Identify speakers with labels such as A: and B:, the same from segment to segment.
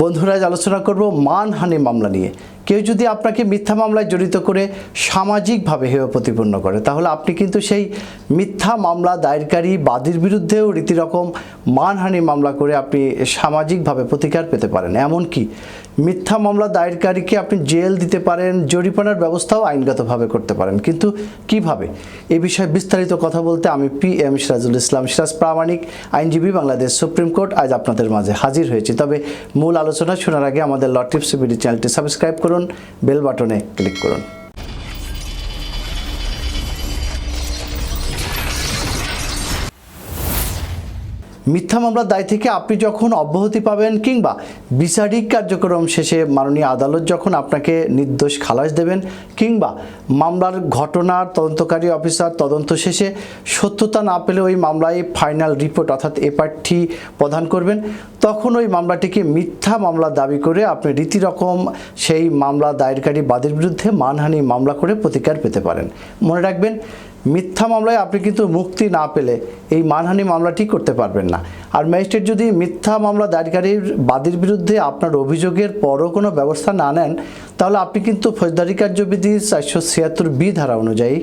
A: বন্ধুরা আজ আলোচনা করব মানহানি মামলা নিয়ে। কেউ যদি আপনাকে মিথ্যা মামলায় জড়িত করে সামাজিকভাবে হেয় প্রতিপন্ন করে, তাহলে আপনি কিন্তু সেই মিথ্যা মামলা দায়েরকারী বাদীর বিরুদ্ধেও রীতিরকম মানহানি মামলা করে আপনি সামাজিকভাবে প্রতিকার পেতে পারেন। এমনকি মিথ্যা মামলা দায়েরকারীকে আপনি জেল দিতে পারেন, জরিমানার ব্যবস্থাও আইনগতভাবে করতে পারেন। কিন্তু কীভাবে? এ বিষয়ে বিস্তারিত কথা বলতে আমি পি এম সিরাজুল ইসলাম। সিরাজ, প্রামাণিক আইনজীবী বাংলাদেশ সুপ্রিম কোর্ট আজ আপনাদের মাঝে হাজির হয়েছি। তবে মূল আলোচনা শোনার আগে আমাদের ল টিপস চ্যানেলটি সাবস্ক্রাইব করুন। বেল বাটনে ক্লিক করুন। মিথ্যা মামলার দায় থেকে আপনি যখন অব্যাহতি পাবেন কিংবা বিচারিক কার্যক্রম শেষে মাননীয় আদালত যখন আপনাকে নির্দোষ খালাস দেবেন কিংবা মামলার ঘটনার তদন্তকারী অফিসার তদন্ত শেষে সত্যতা না পেলে ওই মামলায় ফাইনাল রিপোর্ট অর্থাৎ এপার্টি প্রদান করবেন, তখন ওই মামলাটিকে মিথ্যা মামলা দাবি করে আপনি রীতিরকম সেই মামলা দায়েরকারী বাদীর বিরুদ্ধে মানহানি মামলা করে প্রতিকার পেতে পারেন। মনে রাখবেন মিথ্যা মামলায় আপনি কিন্তু মুক্তি না পেলে এই মানহানি মামলাটি করতে পারবেন না। আর ম্যাজিস্ট্রেট যদি মিথ্যা মামলা দায়েরকারীর বাদীর বিরুদ্ধে আপনার অভিযোগের পরও কোনো ব্যবস্থা না নেন, তাহলে আপনি কিন্তু ফৌজদারি কার্যবিধি চারশো ছিয়াত্তর বি ধারা অনুযায়ী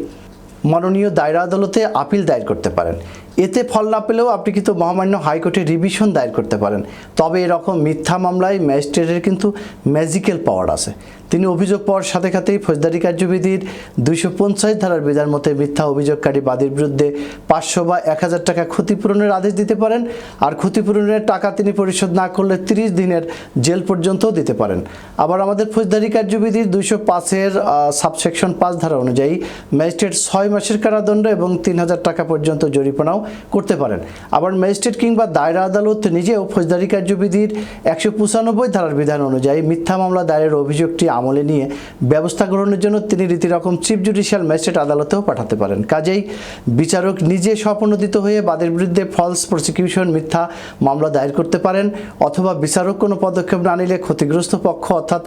A: মাননীয় দায়রা আদালতে আপিল দায়ের করতে পারেন। এতে ফল না পেলেও আপনি কিন্তু মহামান্য হাইকোর্টে রিভিশন দায়ের করতে পারেন। তবে এরকম মিথ্যা মামলায় ম্যাজিস্ট্রেটের কিন্তু ম্যাজিক্যাল পাওয়ার আছে। তিনি অভিযোগ পাওয়ার সাথে সাথেই ফৌজদারি কার্যবিধির দুইশো পঞ্চাশ ধারার বিধান মতে মিথ্যা অভিযোগকারী বাদীর বিরুদ্ধে পাঁচশো বা এক হাজার টাকা ক্ষতিপূরণের আদেশ দিতে পারেন আর ক্ষতিপূরণের টাকা তিনি পরিশোধ না করলে তিরিশ দিনের জেল পর্যন্তও দিতে পারেন। আবার আমাদের ফৌজদারি কার্যবিধির দুইশো পাঁচের সাবসেকশন পাঁচ ধারা অনুযায়ী ম্যাজিস্ট্রেট ছয় মাসের কারাদণ্ড এবং তিন হাজার টাকা পর্যন্ত জরিমানাও করতে পারেন। আবার ম্যাজিস্ট্রেট কিংবা দায়রা আদালত নিজেও ফৌজদারি কার্যবিধির একশো পঁচানব্বই ধারার বিধান অনুযায়ী মিথ্যা মামলা দায়ের অভিযোগটি আমলে নিয়ে ব্যবস্থা গ্রহণের জন্য তিনি রীতিরকম চিফ জুডিশিয়াল ম্যাজিস্ট্রেট আদালতেও পাঠাতে পারেন। কাজেই বিচারক নিজে স্বপ্রণোদিত হয়ে বাদের বিরুদ্ধে ফলস প্রসিকিউশন মিথ্যা মামলা দায়ের করতে পারেন অথবা বিচারক কোনো পদক্ষেপ না নিলে ক্ষতিগ্রস্ত পক্ষ অর্থাৎ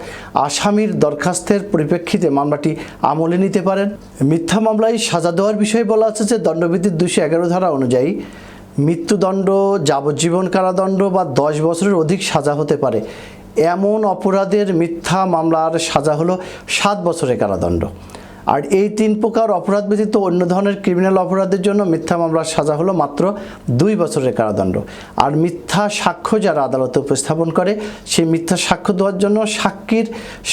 A: আসামির দরখাস্তের পরিপ্রেক্ষিতে মামলাটি আমলে নিতে পারেন। মিথ্যা মামলায় সাজা দেওয়ার বিষয়ে বলা আছে যে দণ্ডবিধির দুশো এগারো ধারা অনুযায়ী মৃত্যুদণ্ড, যাবজ্জীবন কারাদণ্ড বা দশ বছরের অধিক সাজা হতে পারে। এমন অপরাধের মিথ্যা মামলার সাজা হলো সাত বছরের কারাদণ্ড। আর এই তিন প্রকার অপরাধ ব্যতীত অন্য ধরনের ক্রিমিনাল অপরাধের জন্য মিথ্যা মামলার সাজা হলো মাত্র দুই বছরের কারাদণ্ড। আর মিথ্যা সাক্ষ্য যারা আদালতে উপস্থাপন করে, সেই মিথ্যা সাক্ষ্য দেওয়ার জন্য সাক্ষীর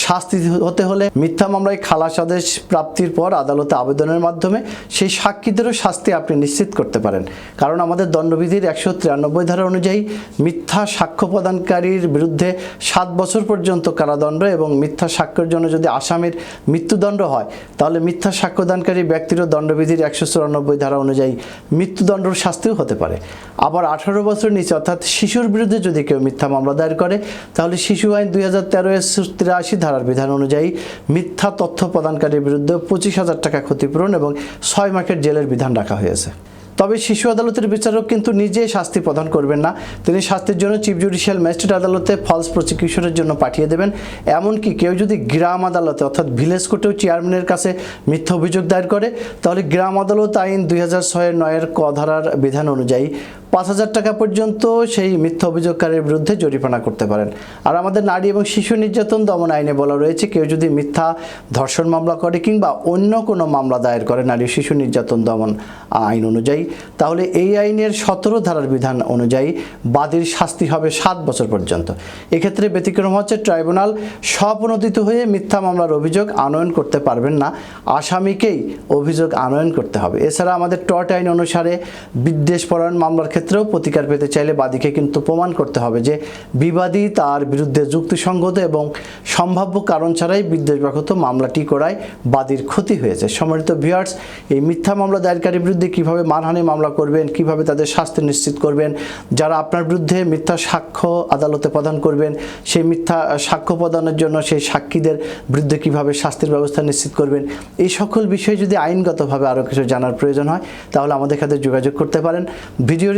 A: শাস্তি হতে হলে মিথ্যা মামলায় খালাস আদেশ প্রাপ্তির পর আদালতে আবেদনের মাধ্যমে সেই সাক্ষীদেরও শাস্তি আপনি নিশ্চিত করতে পারেন। কারণ আমাদের দণ্ডবিধির একশো তিরানব্বই ধারা অনুযায়ী মিথ্যা সাক্ষ্য প্রদানকারীর বিরুদ্ধে সাত বছর পর্যন্ত কারাদণ্ড এবং মিথ্যা সাক্ষ্যের জন্য যদি আসামির মৃত্যুদণ্ড হয় তাহলে মিথ্যা সাক্ষ্যদানকারী ব্যক্তিরও দণ্ডবিধির একশো চুরানব্বই ধারা অনুযায়ী মৃত্যুদণ্ডর শাস্তিও হতে পারে। আবার আঠারো বছর নিচে, অর্থাৎ শিশুর বিরুদ্ধে যদি কেউ মিথ্যা মামলা দায়ের করে, তাহলে শিশু আইন দুই হাজার তেরো এর তিরাশি ধারার বিধান অনুযায়ী মিথ্যা তথ্য প্রদানকারীর বিরুদ্ধে পঁচিশ হাজার টাকা ক্ষতিপূরণ এবং ছয় মাসের জেলের বিধান রাখা হয়েছে। তবে শিশু আদালতের বিচারক কিন্তু নিজে শাস্তি প্রদান করবেন না। তিনি শাস্তির জন্য চিফ জুডিশিয়াল ম্যাজিস্ট্রেট আদালতে ফলস প্রসিকিউশনের জন্য পাঠিয়ে দেবেন। এমনকি কেউ যদি গ্রাম আদালতে অর্থাৎ ভিলেজ কোর্টেও চেয়ারম্যানের কাছে মিথ্যা অভিযোগ দায়ের করে, তাহলে গ্রাম আদালত আইন দুই হাজার ছয়ের নয়ের ক ধারার বিধান অনুযায়ী পাঁচ হাজার টাকা পর্যন্ত সেই মিথ্যা অভিযোগকারীর বিরুদ্ধে জরিমানা করতে পারেন। আর আমাদের নারী এবং শিশু নির্যাতন দমন আইনে বলা রয়েছে, কেউ যদি মিথ্যা ধর্ষণ মামলা করে কিংবা অন্য কোনো মামলা দায়ের করে নারী শিশু নির্যাতন দমন আইন অনুযায়ী, তাহলে এই আইনের সতেরো ধারার বিধান অনুযায়ী বাদীর শাস্তি হবে সাত বছর পর্যন্ত। এক্ষেত্রে ব্যতিক্রম হচ্ছে, ট্রাইব্যুনাল স্বপ্রণোদিত হয়ে মিথ্যা মামলার অভিযোগ আনয়ন করতে পারবেন না, আসামিকেই অভিযোগ আনয়ন করতে হবে। এছাড়া আমাদের টট আইন অনুসারে বিদ্বেষ পরায়ণ মামলার ক্ষেত্রেও প্রতিকার পেতে চাইলে বাদীকে কিন্তু প্রমাণ করতে হবে যে বিবাদী তার বিরুদ্ধে যুক্তিসঙ্গত এবং সম্ভাব্য কারণ ছাড়াই বিদ্বেষবাহত মামলাটি করায় বাদীর ক্ষতি হয়েছে। সম্মানিত ভিউয়ার্স এই মিথ্যা মামলা দায়েরকারীর বিরুদ্ধে কীভাবে মানহানি মামলা করবেন, কীভাবে তাদের শাস্তি নিশ্চিত করবেন, যারা আপনার বিরুদ্ধে মিথ্যা সাক্ষ্য আদালতে প্রদান করবেন, সেই মিথ্যা সাক্ষ্য প্রদানের জন্য সেই সাক্ষীদের বিরুদ্ধে কীভাবে শাস্তির ব্যবস্থা নিশ্চিত করবেন, এই সকল বিষয়ে যদি আইনগতভাবে আরও কিছু জানার প্রয়োজন হয়, তাহলে আমাদের সাথে যোগাযোগ করতে পারেন। ভিডিওর